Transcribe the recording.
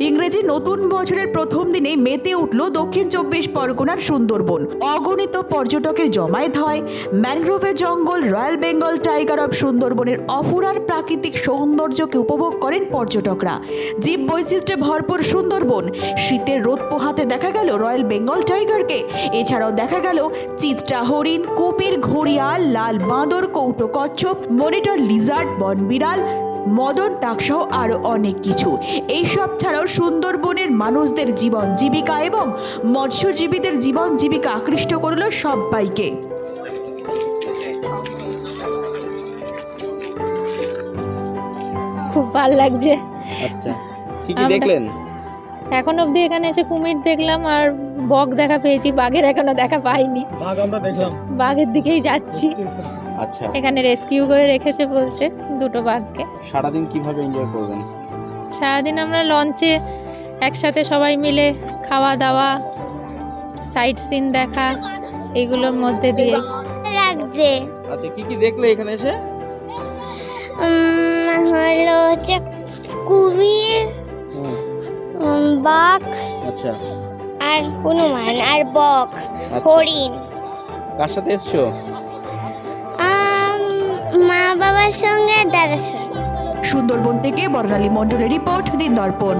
নতুন বছরের প্রথম দিনে মেতে উঠল দক্ষিণ চব্বিশ পরগনার সুন্দরবন। অগণিত পর্যটকের জমায়েত হয়। ম্যানগ্রোভের জঙ্গল, রয়্যাল বেঙ্গল টাইগার অফ সুন্দরবনের অফুরার প্রাকৃতিক সৌন্দর্যকে উপভোগ করেন পর্যটকরা। জীব বৈচিত্র্যে ভরপুর সুন্দরবন। শীতের রোদ পোহাতে দেখা গেল রয়্যাল বেঙ্গল টাইগারকে। এছাড়াও দেখা গেল চিত্রা হরিণ কুমির ঘড়িয়াল, লাল বাঁদর, কৌটো কচ্ছপ, মনিটর লিজার্ড, বনবিড়াল মদন টাকসহ আরও অনেক কিছু। এইসব ছাড়াও সুন্দরবনের মানুষদের জীবন জীবিকা এবং মৎস্যজীবীদের জীবন জীবিকা আকৃষ্ট করল সবাইকে। খুব ভালো লাগছে। আচ্ছা কি কি দেখলেন? এখন অবধি এখানে এসে কুমির দেখলাম আর বক দেখা পেয়েছি বাঘের এখনও দেখা পাইনি। বাঘ আমরা দেখলাম। বাঘের দিকেই যাচ্ছি। আচ্ছা। এখানে রেস্কিউ করে রেখেছে বলছে দুটো বাঘকে। সারাদিন কীভাবে এনজয় করবেন? সারাদিন আমরা লঞ্চে একসাথে সবাই মিলে খাওয়া দাওয়া সাইট সিন দেখা এগুলোর মধ্যে দিয়ে। লাগছে। আচ্ছা কি কি দেখলে এখানে এসে? উম, হলো হচ্ছে কুমির উম, বাঘ আচ্ছা। আর হনুমান আর বক আচ্ছা। হরিণ। কার সাথে এসছো? সঙ্গে সুন্দরবন থেকে বর্ণালী মণ্ডলের রিপোর্ট দিন দর্পণ।